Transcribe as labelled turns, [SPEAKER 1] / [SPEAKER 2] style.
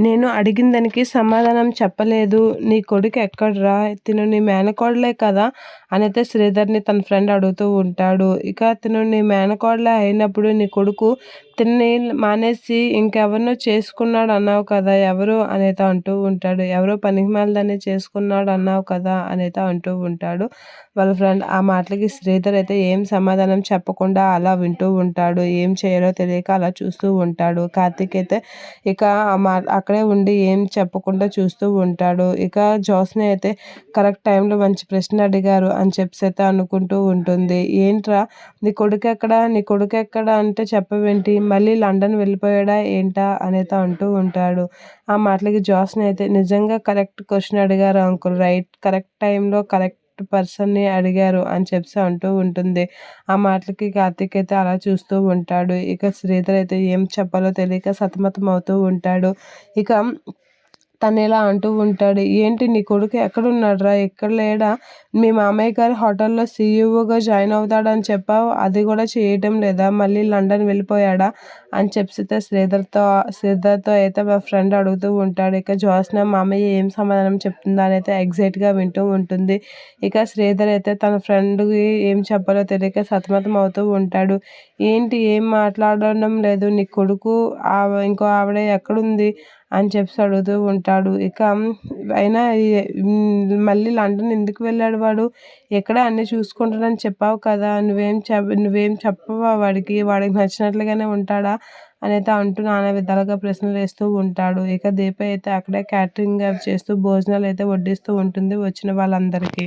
[SPEAKER 1] నేను అడిగిన దానికి సమాధానం చెప్పలేదు. నీ కొడుకు ఎక్కడ్రా? తిను నీ మేనకోడలే కదా? అనైతే శ్రీధర్ని తన ఫ్రెండ్ అడుగుతూ ఉంటాడు. ఇక తిను నీ మేనకోడలే అయినప్పుడు నీ కొడుకు అతన్ని మానేసి ఇంకెవరినో చేసుకున్నాడు అన్నావు కదా ఎవరు అనేది అంటూ ఉంటాడు. ఎవరో పనికి చేసుకున్నాడు అన్నావు కదా అనేది అంటూ ఉంటాడు. వాళ్ళ ఫ్రెండ్ ఆ మాటలకి శ్రీధర్ అయితే ఏం సమాధానం చెప్పకుండా అలా వింటూ ఉంటాడు. ఏం చేయాలో తెలియక అలా చూస్తూ ఉంటాడు. కార్తీక్ అయితే ఇక మా అక్కడే ఉండి ఏం చెప్పకుండా చూస్తూ ఉంటాడు. ఇక జోస్ని అయితే కరెక్ట్ టైంలో మంచి ప్రశ్న అడిగారు అని చెప్పి అయితే అనుకుంటూ ఉంటుంది. ఏంట్రా నీ కొడుకు ఎక్కడ? నీ కొడుకు ఎక్కడ అంటే చెప్పవేంటి? మళ్ళీ లండన్ వెళ్ళిపోయాడా ఏంటా అనేత అంటూ ఉంటాడు. ఆ మాటలకి జాస్ని అయితే నిజంగా కరెక్ట్ క్వశ్చన్ అడిగారు అంకుల్ రైట్? కరెక్ట్ టైంలో కరెక్ట్ పర్సన్ని అడిగారు అని చెప్పి అంటూ ఉంటుంది. ఆ మాటలకి కార్తీక్ అయితే అలా చూస్తూ ఉంటాడు. ఇక శ్రీధర్ అయితే ఏం చెప్పాలో తెలియక సతమతం అవుతూ ఉంటాడు. ఇక తను ఇలా అంటూ ఉంటాడు ఏంటి నీ కొడుకు ఎక్కడున్నాడురా? ఎక్కడ లేడా? మీ మామయ్య గారి హోటల్లో సీఈఓగా జాయిన్ అవుతాడని చెప్పావు అది కూడా చేయటం లేదా? మళ్ళీ లండన్ వెళ్ళిపోయాడా? అని చెప్పితే శ్రీధర్తో శ్రీధర్తో అయితే మా ఫ్రెండ్ అడుగుతూ ఉంటాడు. ఇక జోస్న మామయ్య ఏం సమాధానం చెప్తుందా? అని అయితే ఎగ్జైట్గా వింటూ ఉంటుంది. ఇక శ్రీధర్ అయితే తన ఫ్రెండ్కి ఏం చెప్పాలో తెలియక సతమతం అవుతూ ఉంటాడు. ఏంటి? ఏం మాట్లాడడం లేదు? నీ కొడుకు ఇంకో ఆవిడ ఎక్కడుంది? అని చెప్పి అడుగుతూ ఉంటాడు. ఇక అయినా మళ్ళీ లండన్ ఎందుకు వెళ్ళాడు వాడు? ఎక్కడ అన్నీ చూసుకుంటాడని చెప్పావు కదా? నువ్వేం చెప్ నువ్వేం చెప్పవా వాడికి? వాడికి నచ్చినట్లుగానే ఉంటాడా? అనేది అంటూ నానా విధాలుగా ప్రశ్నలు వేస్తూ ఉంటాడు. ఇక దీప అయితే అక్కడే క్యాటరింగ్ చేస్తూ భోజనాలు అయితే వడ్డిస్తూ ఉంటుంది వచ్చిన వాళ్ళందరికీ.